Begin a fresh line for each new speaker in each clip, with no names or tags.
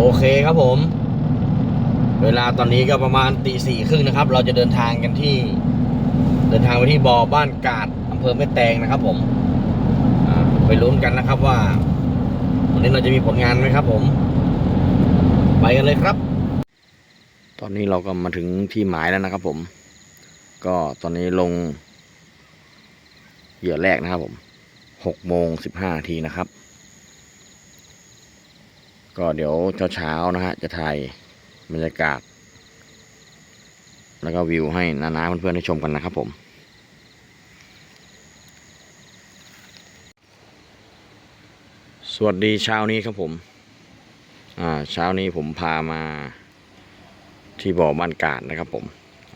โอเคครับผม เวลาตอนนี้ก็ประมาณตีสี่ครึ่งนะครับ เราจะเดินทางกันที่ เดินทางไปที่บ่อบ้านกาดอำเภอแม่แตงนะครับ ผมไปลุ้นกันนะครับว่า วันนี้เราจะมีผลงานไหมครับ ผม ไปกันเลยครับ ตอนนี้เราก็มาถึงที่หมายแล้วนะครับ ผม ก็ตอนนี้ลงเหยื่อแรกนะครับ ผมหกโมงสิบห้าทีนะครับ ก็เดี๋ยวเช้าๆนะฮะจะถ่ายบรรยากาศ แล้วก็วิวให้นาๆเพื่อนๆได้ชมกันนะครับผมสวัสดีเช้านี้ครับผมอ่าเช้านี้ผมพามาที่บ่อบ้านกาดนะครับผม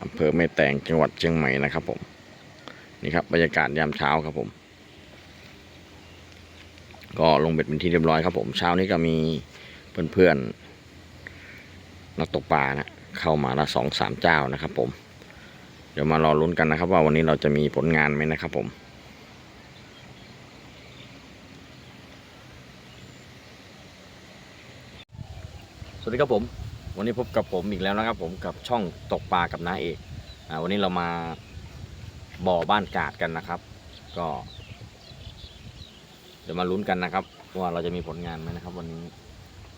อำเภอแม่แตงจังหวัดเชียงใหม่นะครับผมนี่ครับบรรยากาศยามเช้าครับผม ก็ลงเบ็ดเป็นที่เรียบร้อยครับผม เช้านี้ก็มี เพื่อนๆนักตกปลานะเข้ามาละสองสามเจ้านะครับ ผม เดี๋ยวมารอลุ้นกันนะครับ ว่าวันนี้เราจะมีผลงานไหมนะครับ ผมสวัสดีครับผม วันนี้พบกับผมอีกแล้วนะครับ ผมกับช่องตกปลากับน้าเอกอ่าวันนี้เรามาบ่อบ้านกาดกันนะครับ ก็ เดี๋ยวมาลุ้นกันนะครับ ว่าเราจะมีผลงานไหมนะครับ วันนี้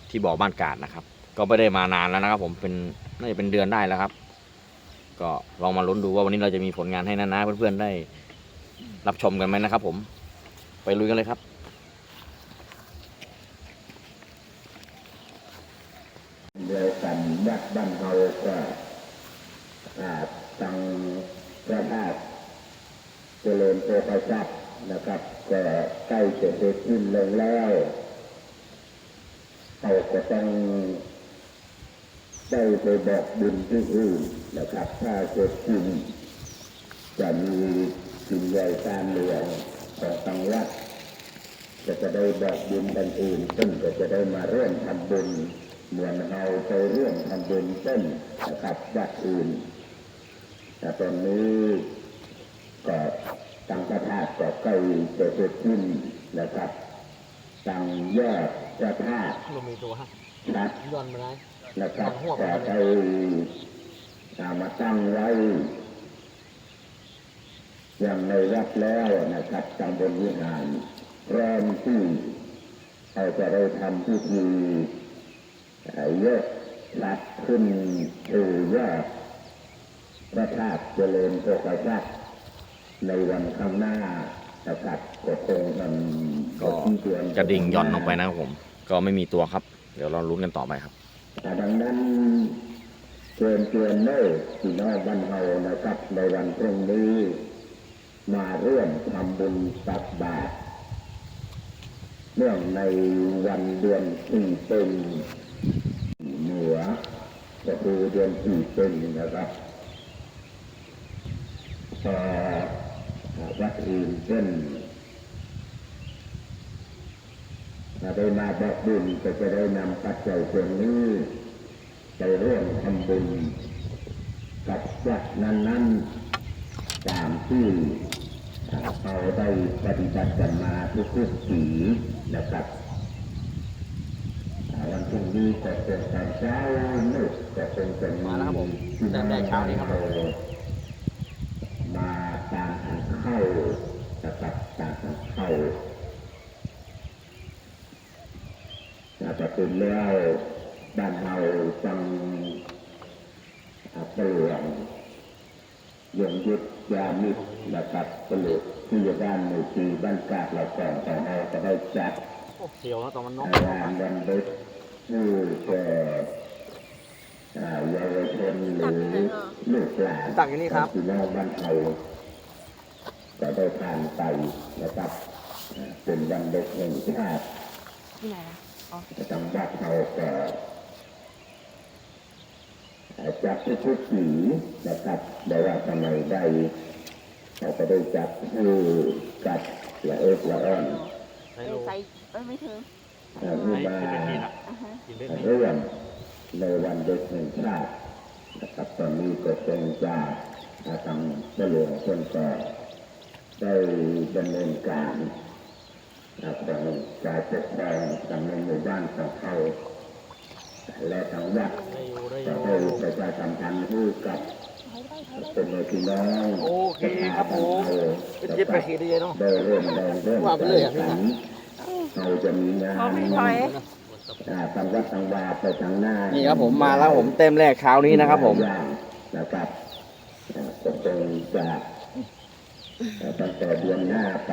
ที่บ่อบ้านกาดนะครับ ก็ไม่ได้มานานแล้วนะครับ ผมเป็นน่าจะเป็นเดือนได้แล้วครับ ก็ลองมาลุ้นดูว่าวันนี้เราจะมีผลงานให้นานาเพื่อนๆได้รับชมกันไหมนะครับ ผมไปลุยกันเลยครับ
เดียวกันวัดบ้านเฮาก็อ่าตังพระธาตุเจริญโพธิสัตว์นะครับก็ใกล้จะเสร็จสิ้นลงแล้วเราก็ต้อง ได้ไปบอกบุญที่อื่นนะครับถ้าเสร็จสิ้นจะมีสิ่งใหญ่การเมืองของทางวัดก็จะได้บอกบุญกันอื่นซึ่งก็จะได้มาร่วมทำบุญเหมือนเราไปร่วมทำบุญเส้นนะครับวัดอื่นแต่ตอนนี้ก็ตังพระธาตุก็ใกล้จะเสร็จสิ้นนะครับตังยอดพระธาตุ
ลมีตัวฮะ
ครับ
ย้อนมาได้
นะครับก็ไปเอามาตั้งไว้อย่างในวัดแล้วนะครับตำบลวิหารพร้อมที่เราจะได้ทำพิธีเอ่อยกรัดขึ้นถือยอดพระธาตุเจริญโภคทรัพย์ในวันข้างหน้านะครับก็คงมัน
ก็
ที่เดือน
จะดิ่งย่อนลงไปนะครับผม ก็ไม่มีตัวครับ เดี๋ยวเราลุ้นกันต่อไปครับ
แต่ ดังนั้นเชิญเตือนเน้อพี่น้องบ้านเฮานะครับในวันพรุ่งนี้ มาเร่วมทำบุญตักบาตรเนื่องในวันเดือนสี่เป็นเหนือก็คือเดือนสี่เป็นนะครับพอวัดอื่นเช่น ถ้าได้มาบอกบุญก็จะได้นำปัจจัยส่วนนี้ ไปร่วมทำบุญกับวัดนั้นๆตามที่เราได้ปฏิบัติกันมาทุกๆปีนะครับอ่าวันพรุ่งนี้ก็เป็นตอนเช้ามืดก็คงจะ
มาแล้วครับผม
พี่น้อง
เริ่มได้เช้านี้ครับ
มาตามทางเข้านะครับตามทางเข้า อาจจะเป็นแล้วบ้านเฮาจังอ่าเปลืองยงยุดยามิดนะครับเปลือกที่อยู่ด้านในทีบ้านกาดเราก่อนแต่เราจะได้จัด
โอ้เขียวแล้วตอนมันนก
งานวันเด็กผู้แก่อ่าเยาวชนหรือลูกหลาน
ตักอยู่นี่ครับ
พี่น้องบ้านเฮาจะได้ทานไปนะครับอ่าเป็นวันเด็กแห่งชาติ
ที่ไหน นะอ๋อ
จังหวัดเราก็จับทุกสีนะครับแต่ว่าทำไมได้เราก็ได้จับผู้จับละเอิกละอ่อน
ไอ้
ใส่ไม่ถึง
อ่มาเรื่องในวันเด็กแห่งชาตินะครับตอนนี้ก็คงจะทางเจริญคนก็ได้ดำเนินการ ของการปกครองทางในหมู่บ้านของเขาและทางวัด
ได้อยู่ได้อ
ไประชาสัมพันธ์ให้กับเป็นพี่น้อง
โอเคครับผมเป็นเจ็ดแปขีดได้ยังเนาะ
ได้เริ่มได้เริ่ม
ว่าไปเลยอะพี่
ขันเราจะมีงาน
ไม่ถอย
ทางวัดทางวาไปทางหน้า
นี่ครับผมมาแล้วผมเต็มแรกเช้านี้นะครับ ผม
นะครับอ่าก็คงจะอ่าตั้งแต่เดือนหน้าไป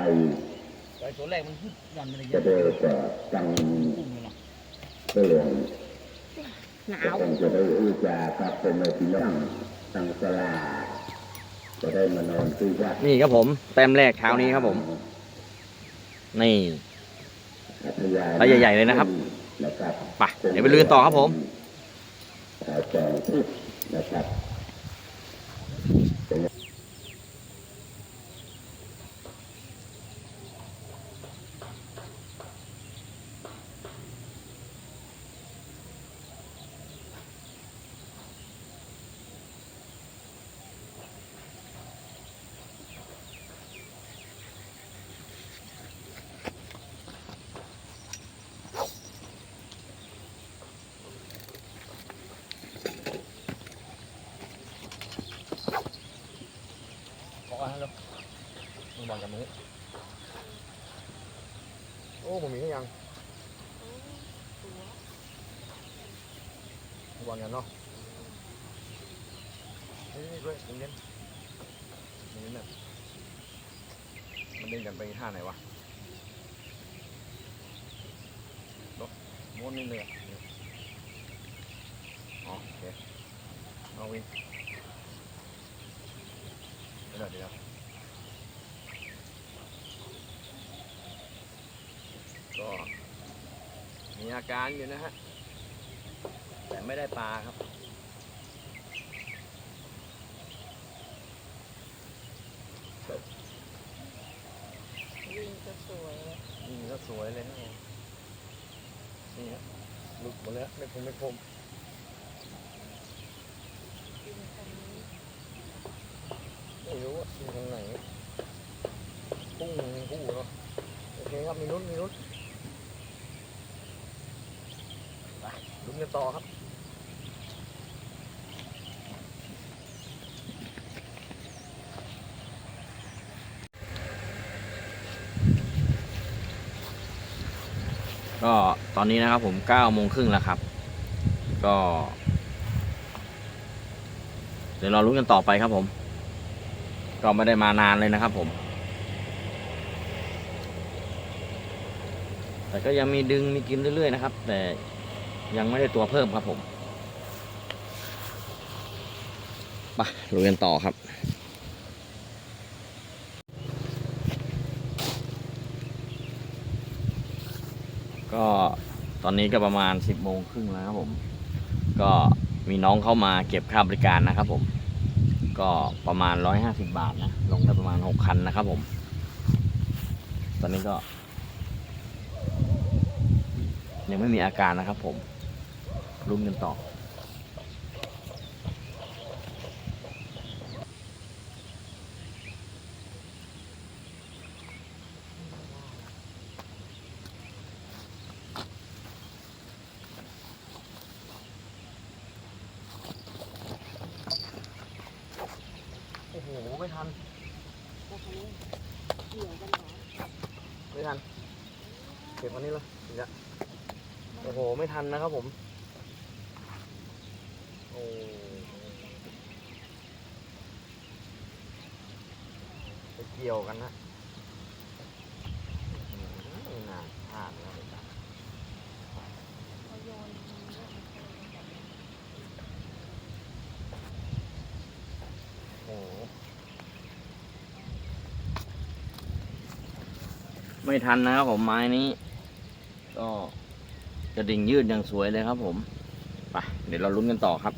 ไอ้ตัวแรกมันขึ้นยันมันเลย
จะได้จะจังเปลี่ยน
หนา
ก็
ว
คงจะได้อู้จาครับเป็นในที่นั่งทางสลาจะได้มานอนที่วัด
นี่ครับผมเต็มแรกเช้านี้ครับผม นี่
พัทยา
แล้วใหญ่ๆเลยนะครับ
นะครับ
ไปเดี๋ยวไปลุยกันต่อครับผม
อ่าแสงทิศนะครับ
ขอให้แล้วมึงบอกกับมือ โอ้ผมมีแค่ยังบอลกันเนาะนี่ด้วยตรงนี้ตรงนี้เนี่ยมันเล่นกันไปท่าไหนวะลบม้วนนิดเลยอ๋อโอเคเอาวิ่งเดี๋ยวเดี๋ยวก็มีอา การอยู่นะฮะ แต่ไม่ได้ปลาครับ
วิ่งจะสวยเลย
นี่ก็สวยเลยนะผมนี่ฮะหลุดหมดแล้วไม่คมไม่คม
วิ่งตรงนี้
ไม่รู้ว่าอยู่ตรงไหนพุ่งพุ่งเนาะโอเคครับมีลุ้นมีลุ้นไปลุ้น กันต่อครับก็ตอนนี้นะครับผมเก้าโมงครึ่งแล้วครับ ก็ เดี๋ยวเราลุ้นกันต่อไปครับผม ก็ไม่ได้มานานเลยนะครับผม แต่ก็ยังมีดึงมีกินเรื่อยๆนะครับ แต่ ยังไม่ได้ตัวเพิ่มครับผมไปลุยกันต่อครับ ก็ตอนนี้ก็ประมาณ 10โมงครึ่งแล้วครับผม ก็มีน้องเข้ามาเก็บค่าบริการนะครับผม ก็ประมาณ 150 บาทนะ ลงได้ประมาณ 6 คันนะครับผม ตอนนี้ก็ ยังไม่มีอาการนะครับผม รุ้นกันต่อ โอ้โห ไม่ทัน
เหนียวกันหนา
ไม่ทัน เก็บวันนี้เลยถึงจะโอ้โห ไม่ทันนะครับผม ไปเกี่ยวกันนะนาพลาดแล้วเลยจ้ะ
โอ้
ไม่ทันนะครับผมไม้นี้ ก็กระดิ่งยืดอย่างสวยเลยครับผม ไป เดี๋ยวเราลุ้นกันต่อครับ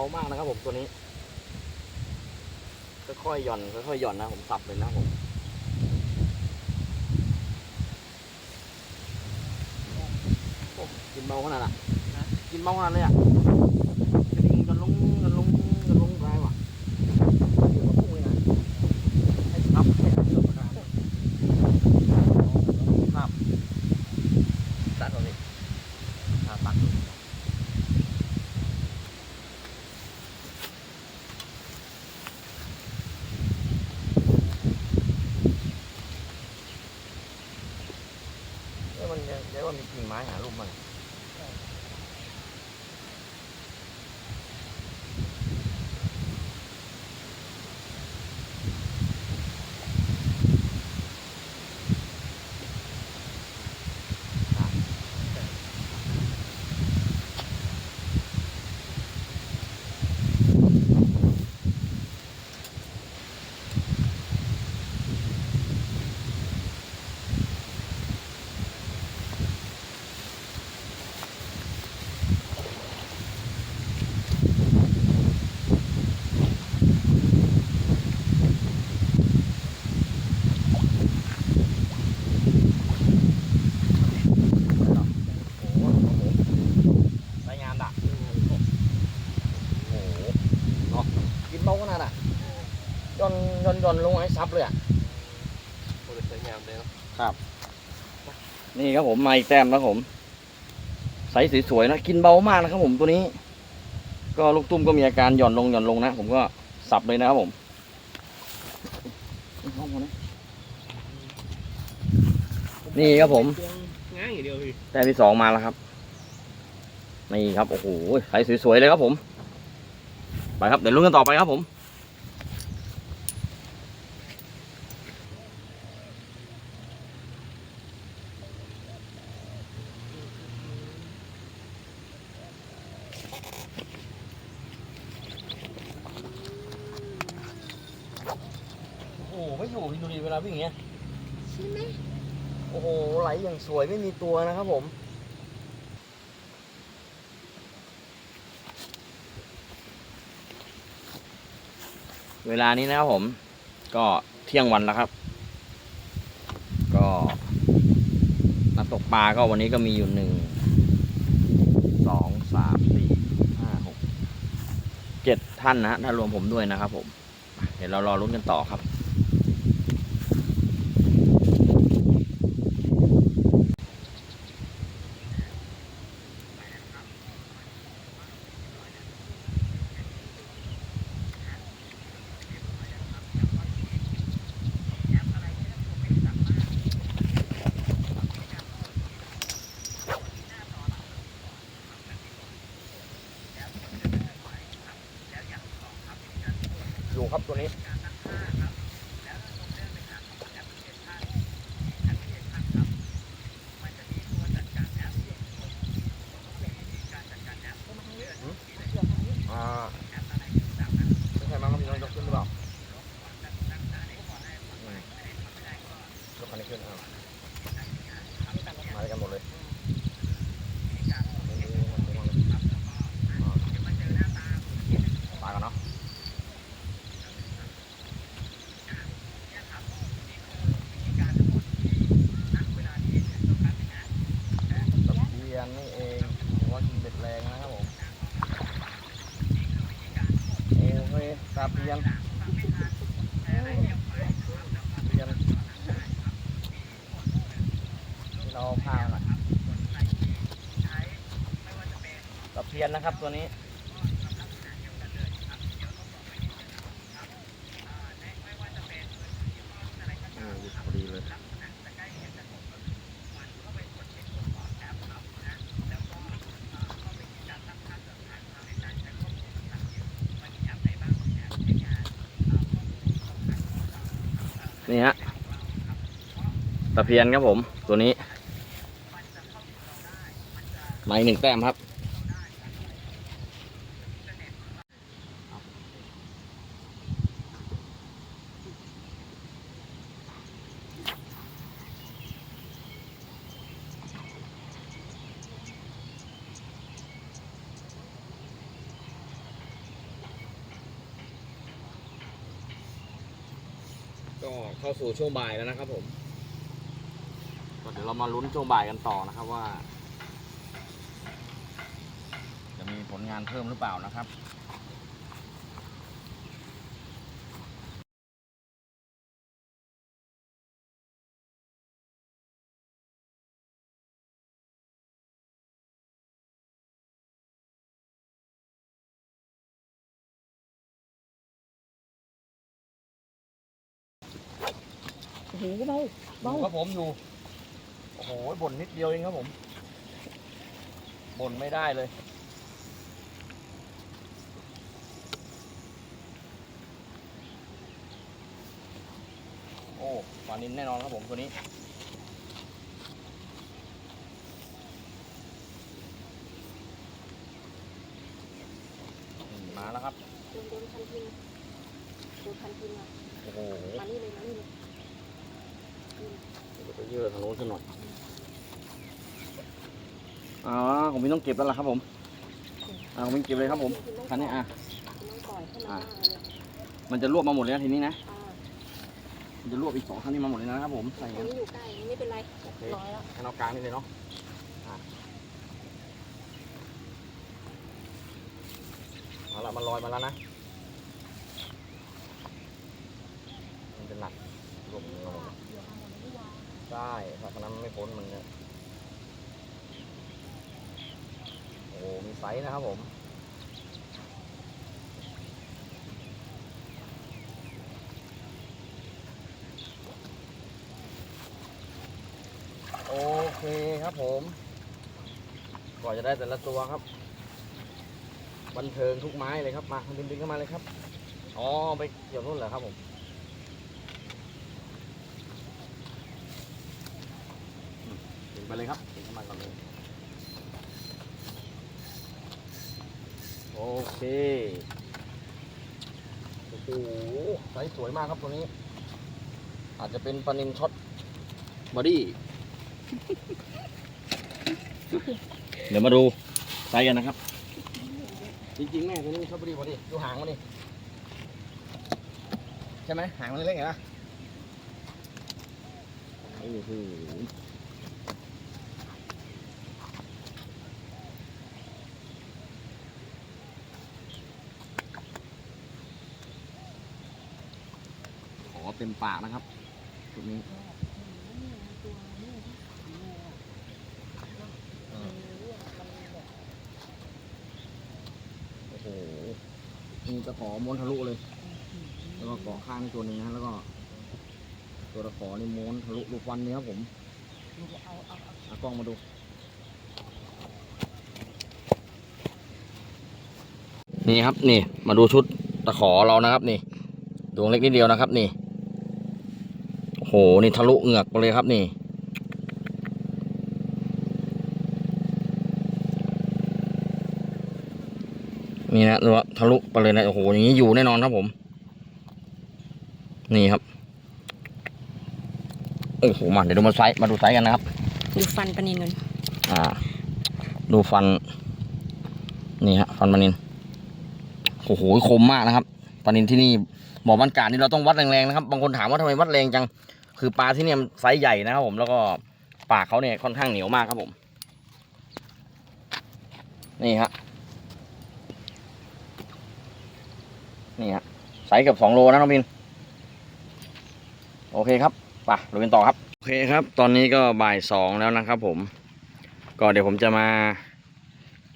ามากนะครับ ผมตัวนี้ค่อยๆหย่อนค่อยๆหย่อนนะผมสับเลยนะผมโอ้กินเบาขนาดน่ะกินเบาขนาดเลยอะกระดิ่งกันลงกันลงกันลงได้ว่ะอยู่กับพุ่งเลยนะให้ครับให้ครับครับตัดตรงนี้ตัดตัด เอ้ยมันยังเดี๋ยวว่ามีกิ่งไม้หาลูกมันโอ้โหใช้งานดักโอ้โหเนาะกินเบาขนาดอะย่ อนย่อนย่อนลงให้ซับเลยอะ
สวยงามเลยเนาะ
ครับ นี่ครับผมมาอีกแต้มแล้วผมไซส์สวยๆนะกินเบามากนะครับผมตัวนี้ ก็ลูกตุ้มก็มีอาการหย่อนลงหย่อนลงนะผมก็สับเลยนะครับผมเอาหมดนะนี่ครับผม
ง่ายอย่างเดียวพี่
แต้มที่สองมาแล้วครับนี่ครับโอ้โหไซส์สวยๆเลยครับผมไปครับเดี๋ยวลุ้นกันต่อไปครับผม โอ้โหไม่อยู่พี่ดูดิเวลาวิ่งอย่างเงี้ย
ใช่ไหม
โอ้โห ไหลอย่างสวยไม่มีตัวนะครับผม เวลานี้นะครับผม ก็เที่ยงวันแล้วครับ ก็นักตกปลาก็วันนี้ก็มีอยู่หนึ่งสองสามสี่ห้าหกเจ็ดท่านนะฮะถ้ารวมผมด้วยนะครับผม เดี๋ยวเรารอรุ้นกันต่อครับ อยู่ครับตัวนี้ อ่าไม่ใช่มั้งพี่น้องยกขึ้นหรือเปล่าอืมยกคันนี้ขึ้นอ่ามาด้วยกันหมดเลยตายกันเนาะ ตะเพียนนี่เองผมว่ากินเบ็ดแรงนะครับผมโอเคตะเพียนตะเพียนที่เราพาน่ะตะเพีย นนะครับตัวนี้โอ้หยุดพอดีเลยนี่ฮะตะเพียนครับผม ตัวนี้มาอีกหนึ่งแต้มครับ ก็ เข้าสู่ช่วงบ่ายแล้วนะครับผมก็เดี๋ยวเรามาลุ้นช่วงบ่ายกันต่อนะครับว่า จะมีผลงานเพิ่มหรือเปล่านะครับ
หเบาเบา
อยู่ครับผมอยู่ โอ้โหบ่นนิดเดียวเองครับผม บ่นไม่ได้เลย โอ้ปลานินแน่นอนครับผมตัวนี้อืมมาแล้วครับ
โดนโดนพันทินโดนพันทินอะ
โอ้โห
มานี่เลยมานี่เลย
เดี๋ยวไปเยอะทางโน้นสักหน่อยอ๋อผมไม่ต้องเก็บแล้วล่ะครับผมอ่าผมไม่เก็บเลยครับผม
ณต้อง
คันนี้อะ
คุณต้องปล่อยให้มัน
อะ
มากเลย
มันจะรวบมาหมดเลยนะทีนี้นะ
อ่า
มันจะรวบอีกสองคันนี้มาหมดเลยนะครับผมใส่
ตร
กั
ง
น
นี้อยู่ใกล้ไม่เป็นไร
โอเค
ร้อยแล้ว
ให้เรากลางนี่เลยเนาะอะเอาละมันลอยมาแล้วนะ มันจะหนักรวบลงมาใช่ถ้าคั นนั้นมันเนี่ยโอ้มีไซส์นะครับผมโอเคครับผมกว่าจะได้แต่ละตัวครับ บันเทิงทุกไม้เลยครับมาดึงดึงเข้ามาเลยครับอ๋อไปเกี่ยวนู่นเหรอครับผม ดึงไปเลยครับดึงเข้ามาก่อนเลยโอเคโอ้โหไซส์สวยมากครับตัวนี้ อาจจะเป็นปลานินช็อตบอดี้เดี๋ยวมาดูไซส์กันนะครับ จริงๆแม่ตัวนี้ชอบบอดี้บอดี้ดูหางมันดิใช่ไหมหางมันเล็กๆเห็นปะโอ้โห เต็มปากนะครับชุดนี้โอ้โหมีตะขอม้วนทะลุเลย แล้วก็เกาะข้างนี่ตัวนึงนะแล้วก็ ตัวตะขอนี่ม้วนทะลุลูกฟันนี่ครับผมเอากล้องมาดูนี่ครับนี่มาดูชุดตะขอเรานะครับ นี่ดวงเล็กนิดเดียวนะครับ นี่ โอ้โห นี่ทะลุเหงือกไปเลยครับนี่ นี่นะดูว่าทะลุไปเลยนะ โอ้โห อย่างนี้อยู่แน่นอนครับผม นี่ครับ โอ้โห มาเดี๋ยวดูมาไซส์มาดูไซส์กันนะครับ
ดูฟันปลานินกัน
อ่า ดูฟัน นี่ฮะ ฟันปลานิน โอ้โห คมมากนะครับปลานินที่นี่บ่อบ้านกาดนี่เราต้องวัดแรงๆนะครับ บางคนถามว่าทำไมวัดแรงจัง คือปลาที่เนี่ยมันไซส์ใหญ่นะครับผมแล้วก็ปากเขาเนี่ยค่อนข้างเหนียวมากครับผม นี่ฮะนี่ฮะไซส์เกือบสองโลนะน้องบิน โอเคครับไปดูกันต่อครับ โอเคครับ ตอนนี้ก็บ่ายสองแล้วนะครับผมก็เดี๋ยวผมจะมา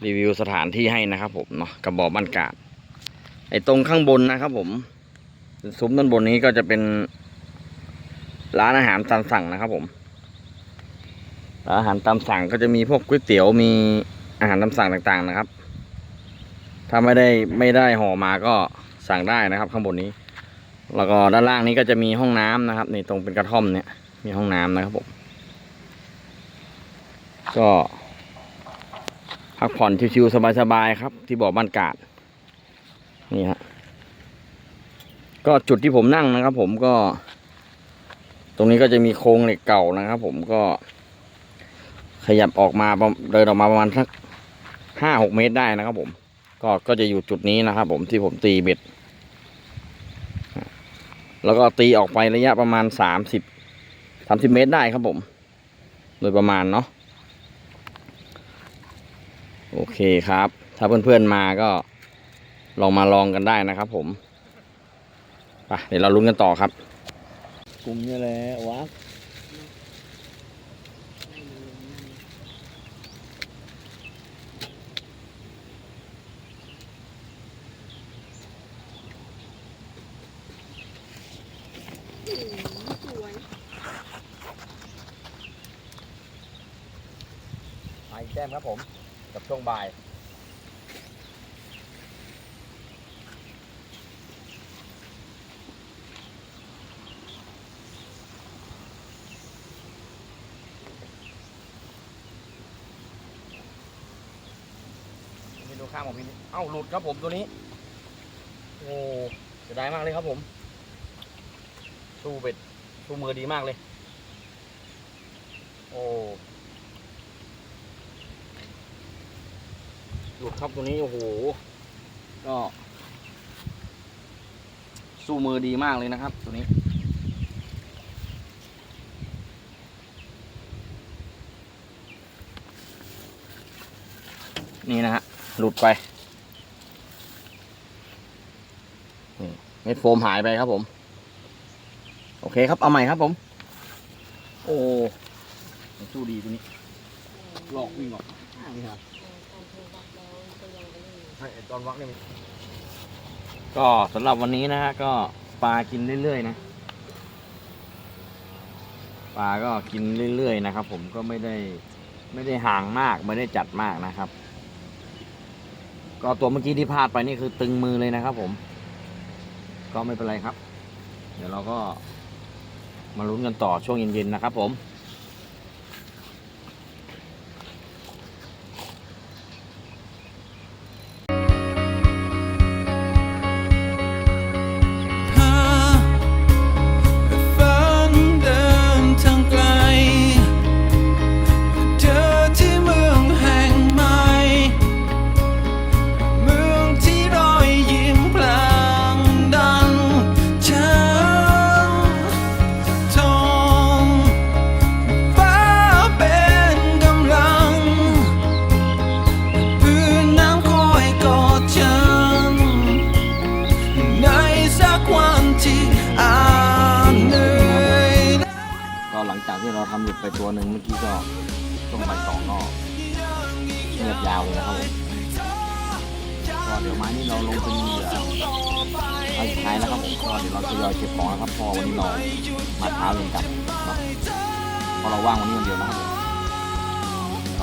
รีวิวสถานที่ให้นะครับผมเนาะกับบ่อบ้านกาดไอ้ตรงข้างบนนะครับผมซุ้มด้านบนนี้ก็จะเป็น ร้านอาหารตามสั่งนะครับผมร้านอาหารตามสั่งก็จะมีพวกก๋วยเตี๋ยวมีอาหารตามสั่งต่างๆนะครับ ถ้าไม่ได้ไม่ได้ห่อมาก็สั่งได้นะครับ ข้างบนนี้ แล้วก็ด้านล่างนี้ก็จะมีห้องน้ำนะครับนี่ตรงเป็นกระท่อมเนี่ย มีห้องน้ำนะครับผมก็พักผ่อนชิวๆสบายๆครับ ที่บ่อบ้านกาดนี่ฮะก็จุดที่ผมนั่งนะครับ ผมก็ ตรงนี้ก็จะมีโครงเหล็กเก่านะครับ ผมก็ ขยับออกมาเดินออกมาประมาณสักห้าหกเมตรได้นะครับ ผม ก็ก็จะอยู่จุดนี้นะครับ ผมที่ผมตีเบ็ด แล้วก็ตีออกไประยะประมาณสามสิบสามสิบเมตรได้ครับผม โดยประมาณเนาะโอเคครับ ถ้าเพื่อนๆมาก็ลองมาลองกันได้นะครับ ผมไปเดี๋ยวเราลุ้นกันต่อครับ กลุ่มนี้แหละวัก
สวย
มาอีกแต้มครับผม กับช่วงบ่าย ข้างของพี่เอ้าหลุดครับผมตัวนี้ โอ้เสียดายมากเลยครับผมสู้เบ็ดสู้มือดีมากเลย โอ้หลุดครับตัวนี้โอ้โหก็สู้มือดีมากเลยนะครับ ตัวนี้นะฮะ หลุดไปนี่เม็ดโฟมหายไปครับผม โอเคครับเอาใหม่ครับผม โอ้สู้ดีตัวนี้หลอกวิ่งออกข้างนี่ครับใช่ตอนวักนี่ก็สำหรับวันนี้นะฮะก็ปลากินเรื่อยๆนะปลาก็กินเรื่อยๆนะครับ ผมก็ไม่ได้ไม่ได้ห่างมากไม่ได้จัดมากนะครับ ก็ตัวเมื่อกี้ที่พลาดไปนี่คือตึงมือเลยนะครับผม ก็ไม่เป็นไรครับ เดี๋ยวเราก็มาลุ้นกันต่อช่วงเย็นๆนะครับผม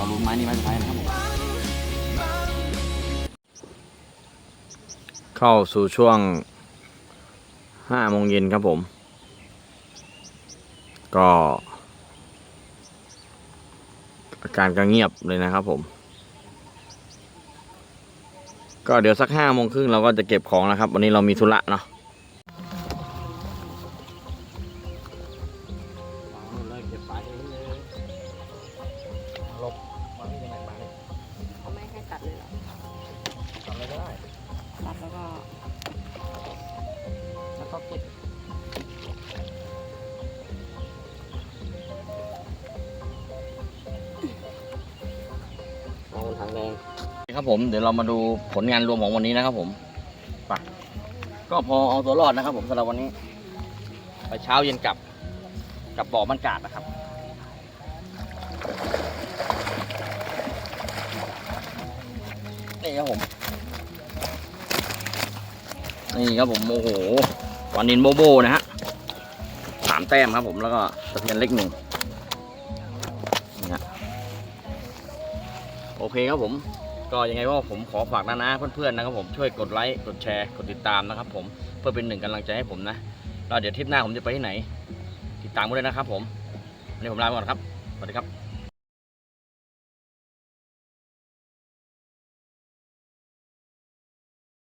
เราลุ้น
ไม้นี้ไม้สุดท้ายนะครับผมเข้าสู่ช่วงห้าโมงเย็นครับผม ก็อาการก็เงียบเลยนะครับผม ก็เดี๋ยวสักห้าโมงครึ่งเราก็จะเก็บของแล้วครับ วันนี้เรามีธุระเนาะ ครับผมเดี๋ยวเรามาดูผลงานรวมของวันนี้นะครับผมไปก็พอเอาตัวรอดนะครับ ผมสำหรับวันนี้ ไปเช้าเย็นกลับกลับบ่อมันกาดนะครับนี่ครับผมนี่ครับผมโอ้โหวานินโบโบนะฮะสามแต้มครับผมแล้วก็ตะเพียนเล็กหนึ่งนี่ฮะโอเคครับผม ก็ยังไงก็ผมขอฝากนะนะเพื่อนๆนะครับผมช่วยกดไลค์กดแชร์กดติดตามนะครับผมเพื่อเป็นหนึ่งกำลังใจให้ผมนะแล้วเดี๋ยวทริปหน้าผมจะไปที่ไหน ติดตามกันเลยนะครับผมวันนี้ผมลาไปก่อนครับสวัสดีครับ